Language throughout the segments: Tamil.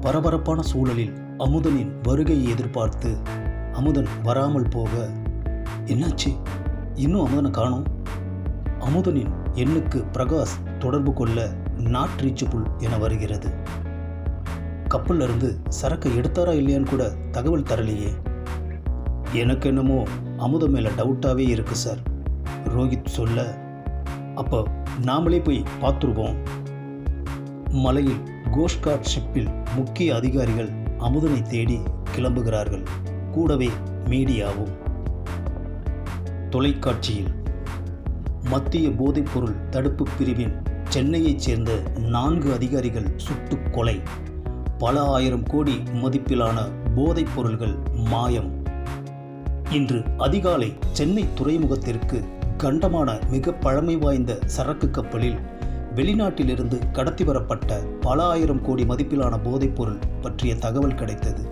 பரபரப்பான சூழலில் அமுதனின் வருகையை எதிர்பார்த்து அமுதன் வராமல் போக என்னாச்சு? இன்னும் அமுதனை காணோம்? அமுதனின் எண்ணுக்கு பிரகாஷ் தொடர்பு கொள்ள நாட் ரீச்சபுள் என வருகிறது. கப்பல்ல இருந்து சரக்கை எடுத்தாரா இல்லையான்னு கூட தகவல் தரலையே. எனக்கு என்னமோ அமுத மேலே டவுட்டாகவே இருக்கு சார் ரோஹித் சொல்ல. அப்போ நாமளே போய் பார்த்துருவோம் மலையில் கோஷ்கார்ட் ஷிப்பில் முக்கிய அதிகாரிகள் அமுதனை தேடி கிளம்புகிறார்கள். கூடவே மீடியாவும். தொலைக்காட்சியில் மத்திய போதைப்பொருள் தடுப்பு பிரிவின் சென்னையைச் சேர்ந்த நான்கு அதிகாரிகள் சுட்டுக் கொலை. பல ஆயிரம் கோடி மதிப்பிலான போதைப் பொருள்கள் மாயம். இன்று அதிகாலை சென்னை துறைமுகத்திற்கு கண்டமான மிக பழமை வாய்ந்த சரக்கு கப்பலில் வெளிநாட்டிலிருந்து கடத்தி வரப்பட்ட பல ஆயிரம் கோடி மதிப்பிலான போதைப்பொருள் பற்றிய தகவல் கிடைத்தது.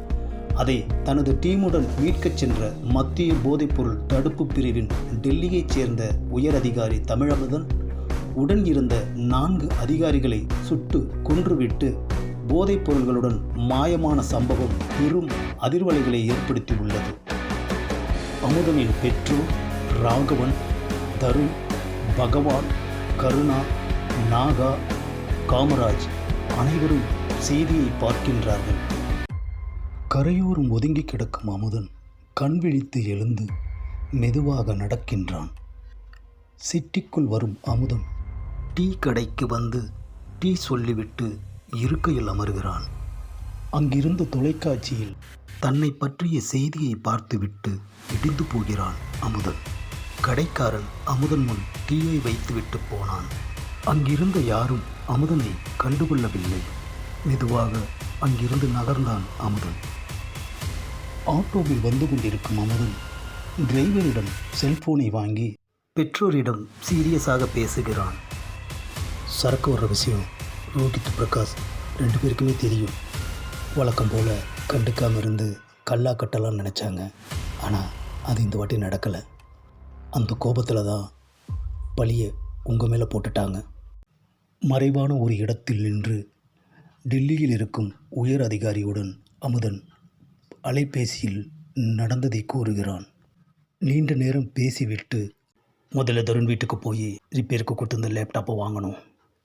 அதை தனது டீமுடன் மீட்கச் சென்ற மத்திய போதைப்பொருள் தடுப்பு பிரிவின் டெல்லியைச் சேர்ந்த உயர் அதிகாரி தமிழமுதன் உடன் இருந்த நான்கு அதிகாரிகளை சுட்டு கொன்றுவிட்டு போதைப் பொருள்களுடன் மாயமான சம்பவம் பெரும் அதிர்வலைகளை ஏற்படுத்தியுள்ளது. அமுதனின் பெற்றோர் ராகவன் தருண் பகவான் கருணா நாகா காமராஜ் அனைவரும் செய்தியை பார்க்கின்றார்கள். கரையோரம் ஒதுங்கி கிடக்கும் அமுதன் கண் விழித்து எழுந்து மெதுவாக நடக்கின்றான். சிட்டிக்குள் வரும் அமுதன் டீ கடைக்கு வந்து டீ சொல்லிவிட்டு இருக்கையில் அமர்கிறான். அங்கிருந்த தொலைக்காட்சியில் தன்னை பற்றிய செய்தியை பார்த்துவிட்டு இடிந்து போகிறான் அமுதன். கடைக்காரன் அமுதன் முன் டீயை வைத்துவிட்டு போனான். அங்கிருந்த யாரும் அமுதனை கண்டுகொள்ளவில்லை. மெதுவாக அங்கிருந்து நகர்ந்தான் அமுதன். ஆட்டோவில் வந்து கொண்டிருக்கும் அமுதன் டிரைவரிடம் செல்போனை வாங்கி பெற்றோரிடம் சீரியஸாக பேசுகிறான். சரக்கு வர்ற விஷயம் ரோஹித் பிரகாஷ் ரெண்டு பேருக்குமே தெரியும். வழக்கம் போல் கண்டுக்காமல் இருந்து கல்லா கட்டலாம்னு நினச்சாங்க. ஆனால் அது இந்த வாட்டி நடக்கலை. அந்த கோபத்தில் தான் பழியை உங்கள் மேலே போட்டுட்டாங்க. மறைவான ஒரு இடத்தில் நின்று டெல்லியில் இருக்கும் உயர் அதிகாரியுடன் அமுதன் அலைபேசியில் நடந்ததை கூறுகிறான். நீண்ட நேரம் பேசிவிட்டு முதல்ல தருண் வீட்டுக்கு போய் ரிப்பேருக்கு கொடுத்துருந்த லேப்டாப்பை வாங்கணும்.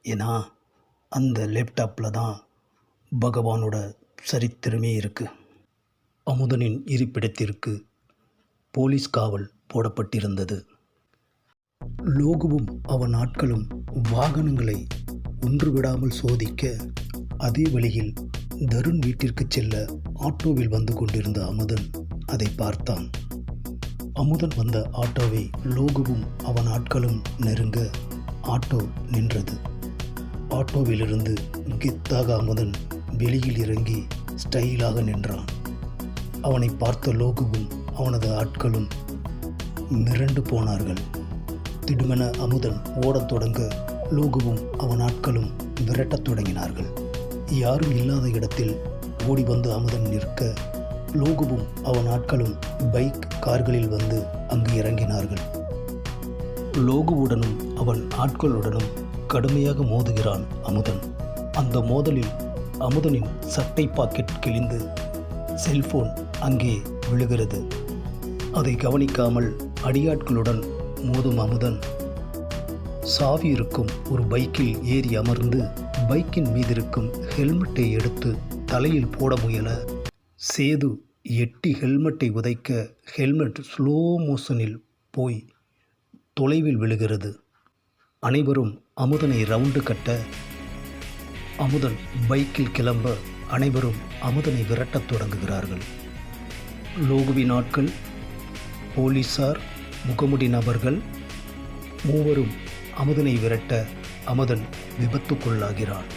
ஏன்னா அந்த லேப்டாப்பில் தான் பகவானோட சரித்திரமே இருக்குது அமுதனின் இருப்பிடத்திற்கு போலீஸ் காவல் போடப்பட்டிருந்தது. லோகுவும் அவன் ஆட்களும் வாகனங்களை ஒன்று விடாமல் சோதிக்க அதே வழியில் தருண் வீட்டிற்கு செல்ல ஆட்டோவில் வந்து கொண்டிருந்த அமுதன் அதை பார்த்தான். அமுதன் வந்த ஆட்டோவை லோகுவும் அவன் ஆட்களும் நெருங்க ஆட்டோ நின்றது. ஆட்டோவிலிருந்து கெத்தாக அமுதன் வெளியில் இறங்கி ஸ்டைலாக நின்றான். அவனை பார்த்த லோகுவும் அவனது ஆட்களும் மிரண்டு போனார்கள். திடுமென அமுதன் ஓடத் தொடங்க லோகுவும் அவன் ஆட்களும் விரட்டத் தொடங்கினார்கள். யாரும் இல்லாத இடத்தில் ஓடி வந்து அமுதன் நிற்க லோகுவும் அவன் ஆட்களும் பைக் கார்களில் வந்து அங்கு இறங்கினார்கள். லோகுவுடனும் அவன் ஆட்களுடனும் கடுமையாக மோதுகிறான் அமுதன். அந்த மோதலில் அமுதனின் சட்டை பாக்கெட் கிழிந்து செல்போன் அங்கே விழுகிறது. அதை கவனிக்காமல் அடியாட்களுடன் மோதும் அமுதன் சாவி இருக்கும் ஒரு பைக்கில் ஏறி அமர்ந்து பைக்கின் மீதிருக்கும் ஹெல்மெட்டை எடுத்து தலையில் போட முயல. சேது எட்டி ஹெல்மெட்டை உதைக்க ஹெல்மெட் ஸ்லோ மோஷனில் போய் தொலைவில் விழுகிறது. அனைவரும் அமுதனை ரவுண்டு கட்ட அமுதன் பைக்கில் கிளம்ப அனைவரும் அமுதனை விரட்டத் தொடங்குகிறார்கள். லோகுவி நாட்கள் போலீசார் முகமுடி நபர்கள் மூவரும் அமுதனை விரட்ட அமுதன் விபத்துக்குள்ளாகிறான்.